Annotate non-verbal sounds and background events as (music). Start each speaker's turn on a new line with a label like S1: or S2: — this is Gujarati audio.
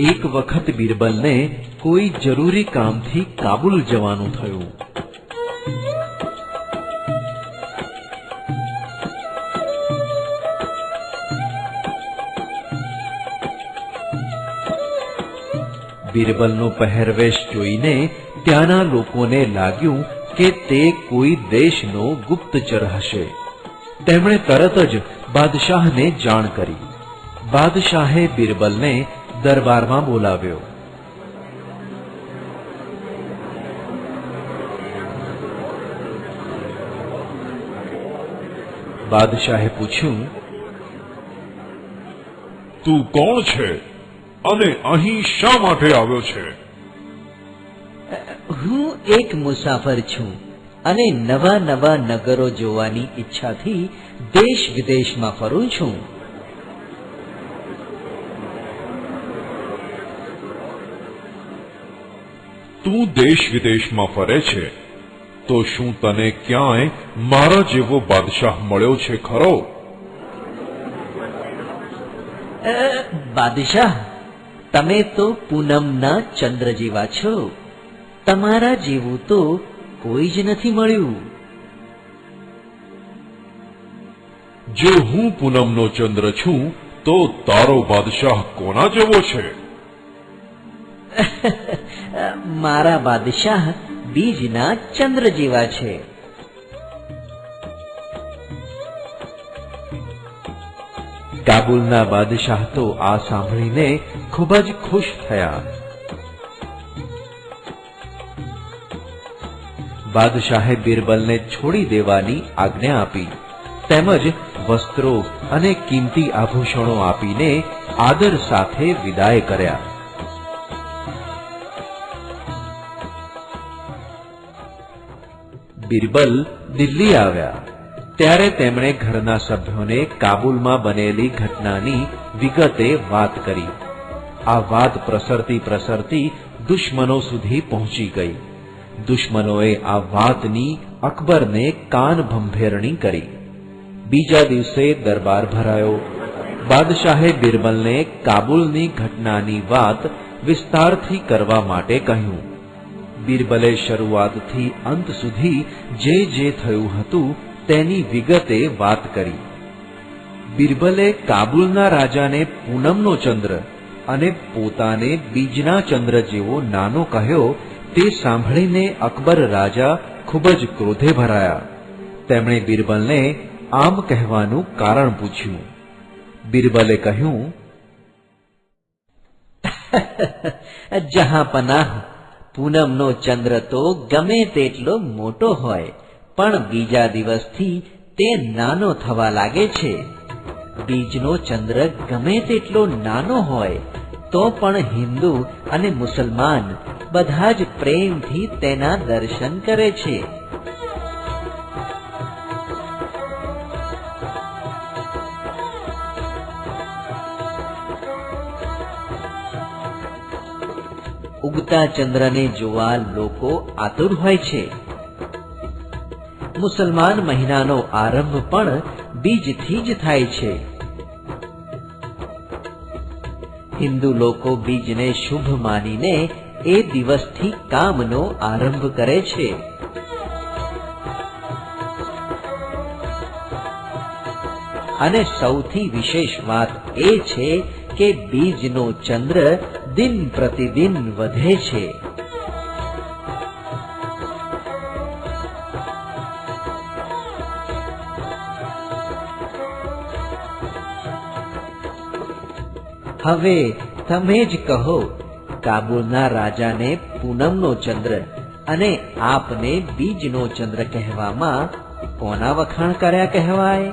S1: એક વખત બિરબલને કોઈ જરૂરી કામથી કાબુલ જવાનું થયું. બિરબલનો પહેરવેશ જોઈને ત્યાંના લોકોને લાગ્યું કે તે કોઈ દેશનો ગુપ્તચર હશે. તેમણે તરત જ બાદશાહને જાણ કરી. બાદશાહે બિરબલને દરબારમાં બોલાવ્યો. બાદશાહે પૂછ્યું
S2: તું કોણ છે અને અહીં શા માટે આવ્યો છે?
S3: હું એક મુસાફર છું અને નવા નવા નગરો જોવાની ઈચ્છાથી દેશ વિદેશમાં ફરું છું.
S2: તું દેશ વિદેશમાં ફરે છે તો શું તને ક્યાંય મારા જેવો બાદશાહ મળ્યો છે ખરો?
S3: બાદશાહ તમે તો પૂનમના ચંદ્ર જેવા છો. તમારા જેવું તો કોઈ જ નથી મળ્યું.
S2: જો હું પૂનમનો ચંદ્ર છું તો તારો બાદશાહ કોના જેવો છે? (laughs)
S3: મારા બાદશાહ બીજના ચંદ્ર જેવા છે.
S1: કાબુલના બાદશાહ તો આ સાંભળીને ખૂબ જ ખુશ થયા. બાદશાહે બિરબલને છોડી દેવાની આજ્ઞા આપી. તેમજ વસ્ત્રો અને કિંમતી આભૂષણો આપીને આદર સાથે વિદાય કર્યા. બિરબલ દિલ્હી આવ્યા. ત્યારે તેમણે ઘરના સભ્યોને કાબુલમાં બનેલી ઘટનાની વિગતે વાત કરી. આ વાત પ્રસરતી પ્રસરતી દુશ્મનો સુધી પહોંચી ગઈ. દુશ્મનોએ આ વાતની અકબરને કાન ભંભેરણી કરી. બીજા દિવસે દરબાર ભરાયો. બાદશાહે બિરબલને કાબુલની ઘટનાની વાત વિસ્તારથી કરવા માટે કહ્યું. બિરબલે શરૂઆતથી અંત સુધી જે જે થયું હતું તેની વિગતે વાત કરી. બિરબલે કાબુલના રાજાને પૂનમનો ચંદ્ર અને પોતાને બીજના ચંદ્ર જેવો નાનો કહ્યો તે સાંભળીને અકબર રાજા ખૂબ જ ક્રોધે ભરાયા. તેમણે બિરબલને આમ કહેવાનું કારણ પૂછ્યું. બિરબલે કહ્યું, (laughs)
S3: જહાં પનાહ પૂનમનો ચંદ્ર તો ગમે તેટલો મોટો હોય, પણ બીજા દિવસથી તે નાનો થવા લાગે છે. બીજનો ચંદ્ર ગમે તેટલો નાનો હોય, તો પણ હિન્દુ અને મુસલમાન બધા જ પ્રેમથી તેના દર્શન કરે છે. ઉગતા ચંદ્રને જોવા લોકો આતુર હોય છે. મુસલમાન મહિનાનો આરંભ પણ બીજથી જ થાય છે. હિન્દુ લોકો બીજને શુભ માનીને એ દિવસથી કામનો આરંભ કરે છે. અને સૌથી વિશેષ વાત એ છે કે બીજનો ચંદ્ર દિન પ્રતિદિન વધે છે. હવે તમે જ કહો, કાબુલના રાજાને પૂનમનો ચંદ્ર અને આપને બીજનો ચંદ્ર કહેવામાં કોના વખાણ કર્યા કહેવાય?